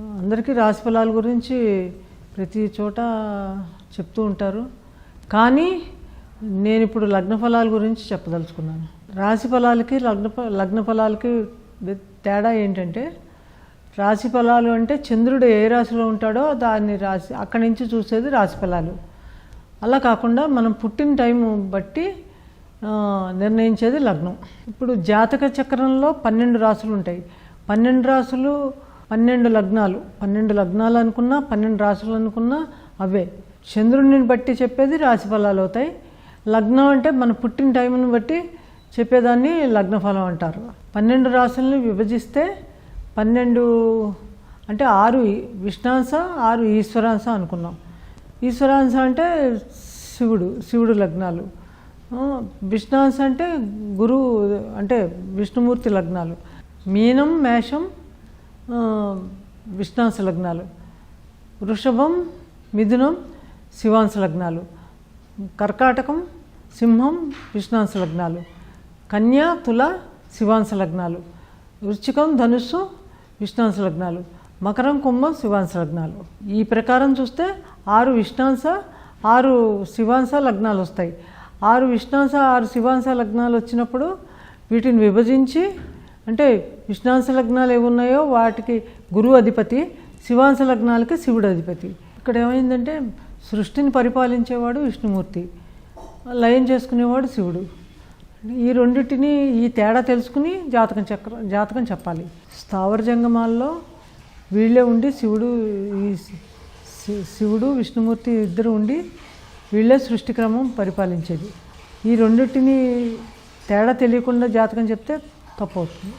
అందరికీ రాశి ఫలాల గురించి ప్రతి చోట చెప్తూ ఉంటారు. కానీ నేను ఇప్పుడు లగ్న ఫలాల గురించి చెప్పదలుచుకున్నాను. రాశి ఫలాలకి లగ్న లగ్న ఫలాలకి తేడా ఏంటంటే రాశి ఫలాలు అంటే చంద్రుడు ఏ రాశిలో ఉంటాడో దాన్ని రాశి అక్కడి నుంచి చూసేది రాశి ఫలాలు. అలా కాకుండా మనం పుట్టిన టైం బట్టి నిర్ణయించేది లగ్నం. ఇప్పుడు జాతక చక్రంలో పన్నెండు రాసులు ఉంటాయి. పన్నెండు రాసులు పన్నెండు లగ్నాలు. పన్నెండు లగ్నాలు అనుకున్నా పన్నెండు రాశులు అనుకున్నా అవే. చంద్రుడిని బట్టి చెప్పేది రాశి ఫలాలు అవుతాయి. లగ్నం అంటే మన పుట్టిన టైంని బట్టి చెప్పేదాన్ని లగ్న ఫలం అంటారు. పన్నెండు రాశులను విభజిస్తే పన్నెండు అంటే ఆరు విష్ణాంశ ఆరు ఈశ్వరాంశ అనుకున్నాం. ఈశ్వరాంశ అంటే శివుడు శివుడు లగ్నాలు. విష్ణాంశ అంటే గురువు అంటే విష్ణుమూర్తి లగ్నాలు. మీనం మేషం విష్ణాంశ లగ్నాలు. వృషభం మిథునం శివాంశ లగ్నాలు. కర్కాటకం సింహం విష్ణాంశ లగ్నాలు. కన్యా తుల శివాంశ లగ్నాలు. వృశ్చికం ధనుస్సు విష్ణాంశ లగ్నాలు. మకరం కుంభం శివాంశ లగ్నాలు. ఈ ప్రకారం చూస్తే ఆరు విష్ణాంశ ఆరు శివాంశ లగ్నాలు వస్తాయి. ఆరు విష్ణాంశ ఆరు శివాంశ లగ్నాలు వచ్చినప్పుడు వీటిని విభజించి అంటే విష్ణాంశ లగ్నాలు ఏమున్నాయో వాటికి గురువు అధిపతి శివాంశ లగ్నాలకి శివుడు అధిపతి. ఇక్కడ ఏమైందంటే సృష్టిని పరిపాలించేవాడు విష్ణుమూర్తి లయం చేసుకునేవాడు శివుడు. ఈ రెండింటిని ఈ తేడా తెలుసుకుని జాతకం చక్ర జాతకం చెప్పాలి. స్థావర జంగమాల్లో వీళ్ళే ఉండి శివుడు ఈ శివుడు విష్ణుమూర్తి ఇద్దరు ఉండి వీళ్ళే సృష్టి క్రమం పరిపాలించేది. ఈ రెండింటిని తేడా తెలియకుండా జాతకం చెప్తే 大炮鱼